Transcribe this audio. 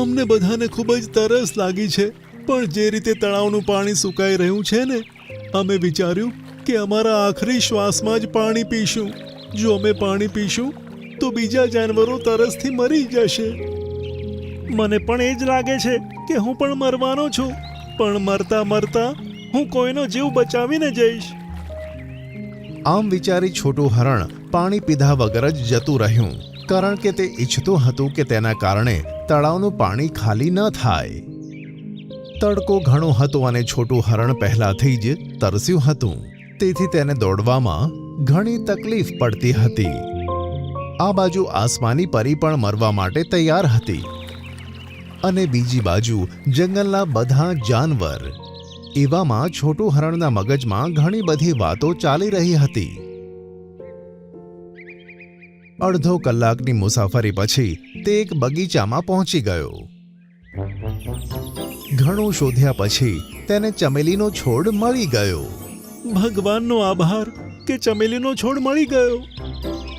અમને બધાને ખૂબ જ તરસ લાગી છે, પણ જે રીતે તળાવનું પાણી સુકાઈ રહ્યું છે ને, અમે વિચાર્યું કે અમારા આખરી શ્વાસમાં જ પાણી પીશું. જો અમે પાણી પીશું, તો બીજા જાનવરો તરસથી મરી જશે. મને પણ એ જ લાગે છે કે હું પણ મરવાનો છું, પણ મરતા મરતા હું કોઈનો જીવ બચાવીને જઈશ. આમ વિચારી છોટું હરણ પાણી પીધા વગર જ જતું રહ્યું, કારણ કે તે ઈચ્છતું હતું કે તેના કારણે તળાવનું પાણી ખાલી ન થાય. તડકો ઘણો હતો અને છોટું હરણ પહેલાથી જ તરસ્યું હતું. તેથી તેને દોડવામાં ઘણી તકલીફ પડતી હતી. આ બાજુ આસમાની પરી પણ મરવા માટે તૈયાર હતી. અને બીજી બાજુ જંગલના બધા જાનવર. એવામાં છોટું હરણના મગજમાં ઘણી બધી વાતો ચાલી રહી હતી. અડધો કલાકની મુસાફરી પછી તે એક બગીચામાં પહોંચી ગયો. ઘણું શોધ્યા પછી તેને ચમેલીનો છોડ મળી ગયો. ભગવાનનો આભાર કે ચમેલીનો છોડ મળી ગયો.